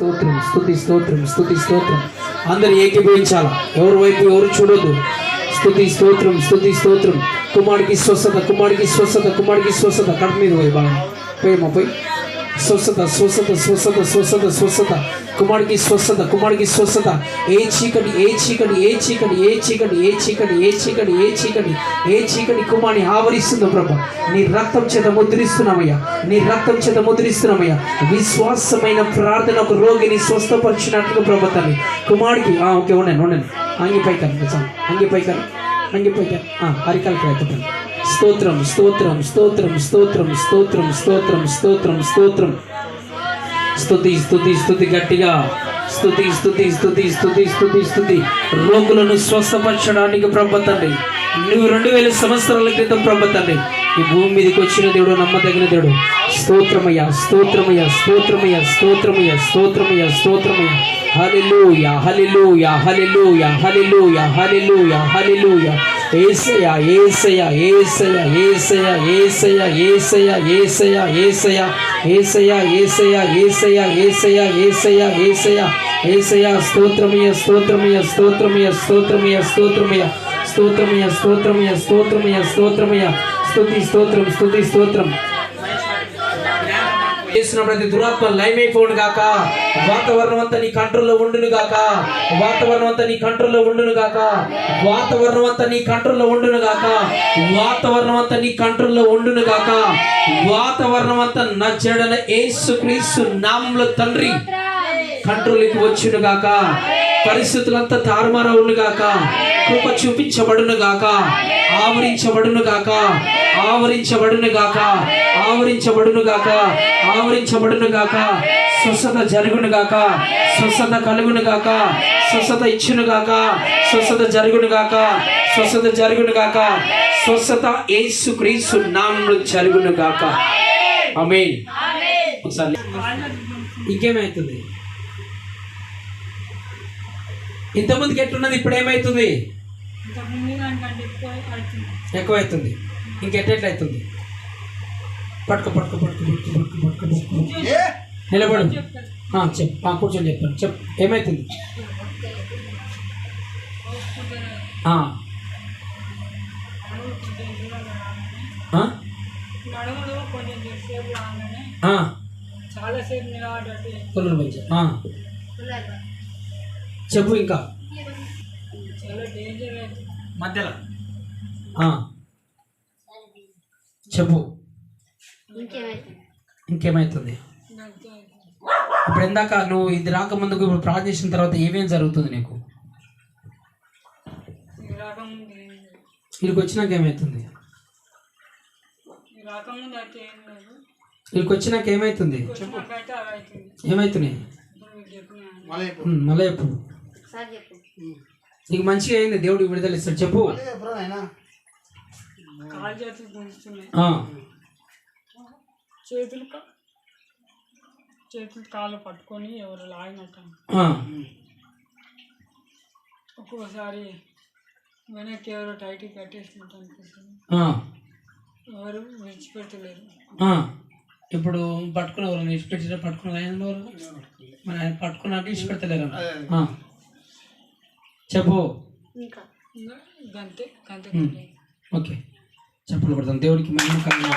స్తోత్రం స్థుతి స్తోత్రం స్థుతి స్తోత్రం. అందరు ఏకీభవించాలి? ఎవరి వైపు ఎవరు చూడొద్దు? స్థుతి స్తోత్రం స్థుతి స్తోత్రం. కుమారుడికి స్వస్థత కుమారుడికి స్వస్థత కుమారుడికి స్వస్థత. కడుపు మీద పోయి బాగా. పోయి మా పోయి. స్వస్థత స్వస్థత స్వస్థత స్వస్థత స్వస్థత. కుమారుడికి స్వస్థత కుమారుడికి స్వస్థత. ఏ చీకటి ఏ చీకటి ఏ చీకటి ఏ చీకటి ఏ చీకటి ఏ చీకటి ఏ చీకటి ఏ చీకటి కుమారుని ఆవరిస్తుందో ప్రభా. నీ రక్తం చేత ముద్రిస్తున్నామయ్యా. నీ రక్తం చేత ముద్రిస్తున్నామయ్యా. విశ్వాసమైన ప్రార్థన ఒక రోగిని స్వస్థపరిచినట్లు ప్రభా తల్లి. కుమారుడికి ఆ, ఓకే ఉండండి ఉండండి. అంగి పైకను చాలు అంగి పైకను అంగి పైకను అరికాలు ప్రయత్నం స్తోత్రం స్తోత్రం స్తోత్రం స్తోత్రం స్తోత్రం స్తోత్రం స్తోత్రం స్తోత్రం. స్థుతి స్థుతి స్థుతి గట్టిగా. స్థుతి స్థుతి స్థుతి స్థుతి స్థుతి స్థుతి రోగులను స్వస్థపరచడానికి ప్రభతండి నువ్వు రెండు వేల సంవత్సరాల క్రితం ప్రభతండి ఈ భూమి మీదకి వచ్చిన దేవుడు నమ్మదగిన దేవుడు. స్తోత్రమయ్య స్తోత్రమయ్య స్తోత్రమయ్య స్తోత్రమయ్య స్తోత్రమయ్య స్తోత్రమయ్య. హల్లెలూయా హల్లెలూయా హల్లెలూయా హల్లెలూయా హల్లెలూయా హల్లెలూయా. ఏసయ ఏసయ ఏసయ ఏసయ ఏసయ ఏసయ ఏసయ ఏసయ ఏసయ ఏసయ ఏసయ ఏసయ ఏసయ ఏసయ ఏసయ స్తోత్రమయ స్తోత్రమయ స్తోత్రమయ స్తోత్రమయ స్తోత్రమయ స్తోత్రమయ స్తోత్రమయ స్తోత్రమయ స్తోత్రమయ స్తుతి స్తోత్రం స్తుతి స్తోత్రం చేసిన ప్రతి దురాత్మ లయమైపోను గాక. వాతావరణం అంతా నీ కంట్రోల్లో ఉండును గాక. వాతావరణం అంతా నీ కంట్రోల్లో ఉండును గాక. వాతావరణం అంతా నీ కంట్రోల్లో ఉండును గాక. వాతావరణం అంతా నీ కంట్రోల్లో ఉండును గాక. వాతావరణం అంతా నచ్చడన ఏసు క్రీస్తు నామంలో తండ్రి కంట్రోల్కి వచ్చును గాక. పరిస్థితులంతా తారుమారవును గాక. కృప చూపించబడును గాక. ఆవరించబడును గాక. ఆవరించబడును గాక ఆవరించబడును గాక ఆవరించబడును గాక స్వస్థత జరుగును గాక స్వస్థత కలుగును గాక స్వస్థత ఇచ్చును గాక స్వస్థత జరుగును గాక స్వస్థత జరుగును గాక స్వస్థత యేసు క్రీస్తు నామంలో జరుగును గాక ఆమె ఒకసారి ఇంకేమైతుంది? ఇంతమందికి ఎట్లున్నది? ఇప్పుడు ఏమవుతుంది ఎక్కువ అవుతుంది. అవుతుంది పట్టుకో పట్టుకో పట్టుకో పట్టుకో పట్టుకో పట్టుకో నిలబడు. చెప్పు కూర్చొని చెప్పాను చెప్పు ఏమవుతుంది చెప్పు ఇంకా. మధ్యలో. చెప్పు. ఇంకేమైతుంది? ఇప్పుడు ఇందాక నువ్వు ఇది రాకముందుకు ఇప్పుడు ప్రార్థన తర్వాత ఏమేం జరుగుతుంది నీకు? వీళ్ళకి వచ్చినాక ఏమవుతుంది వీళ్ళకి వచ్చినాక ఏమవుతుంది ఏమవుతున్నాయి మళ్ళీ ఎప్పుడు నీకు మంచిగా అయింది దేవుడికి విడుదల ఇస్తాడు చెప్పు. కాలు చేతులు చేతులు కాళ్ళు పట్టుకొని ఎవరు లాగినట్టు. ఆ, ఒక్కోసారి వెనక్కి ఎవరు టైట్కి కట్టేసినట్టు అనిపిస్తుంది. ఆ, ఎవరు విడిచిపెట్టలేరు. ఆ. ఇప్పుడు పట్టుకున్న వాళ్ళు ఇచ్చిపెట్టిన పట్టుకున్న ఆయన ఎవరు మన ఆయన పట్టుకున్నట్టు ఆ. చెప్పు. ఓకే. చెప్పలు కొడతాం దేవుడికి మహిమ కలిగిన